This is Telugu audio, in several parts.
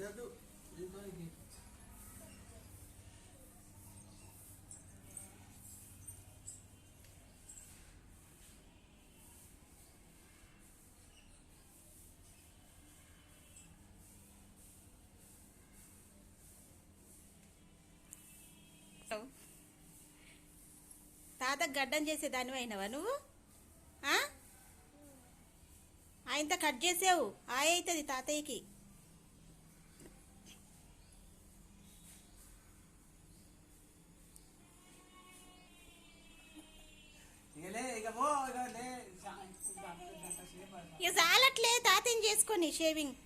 వద్దదు ఇంకోనికి తాత గడ్డం చేసేదాని అయినవా నువ్వు? ఆయనతో కట్ చేసావు. ఆయ అవుతుంది తాతయ్యకి. ఇక చాలట్లే తాతయ్యని చేసుకొని షేవింగ్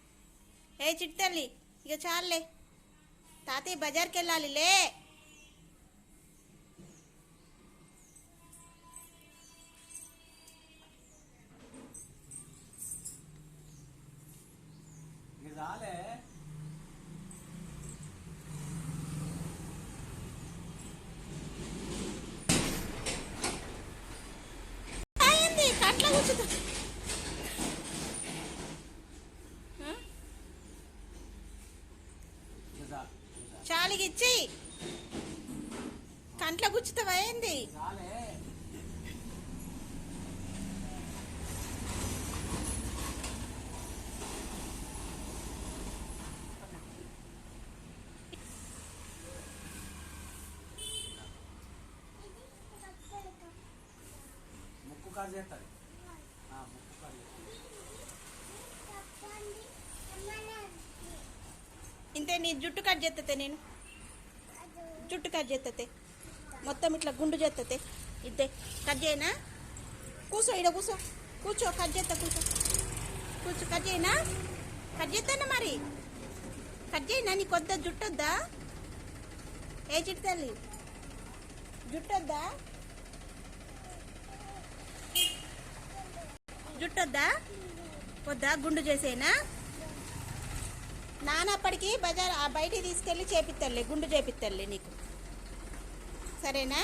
ఏ చిట్టల్లి ఇక చాలే. తాతయ్య బజార్కి వెళ్ళాలి లే అయింది కట్ల కూర్చుందా ఇక చా- చాలిగిచ్చి. కంట్ల గుచ్చుతావా ముక్కు ఇంతే నీ జుట్టు కట్ చేస్తే నేను? జుట్టు కట్ చేస్తే మొత్తం ఇట్లా గుండు చేస్తే ఇంతే కట్ చేయనా? కూర్చో ఇడ కూర్చో కూర్చో కట్ చేస్తా కూర్చో. కూర్చో కట్ చేయనా? కట్ చేస్తానా మరి? కట్ చేయనా? నీ కొద్ద జుట్టు వద్దా? ఏ చిట్టు తల్లి? జుట్టు వద్దా? జుట్టు వద్దా? వద్దా? గుండు చేసేనా? నానప్పటికి బజార్ ఆ బయటికి తీసుకెళ్ళి చేపిత్తలే గుండు చేపిత్తలే నీకు. సరేనా?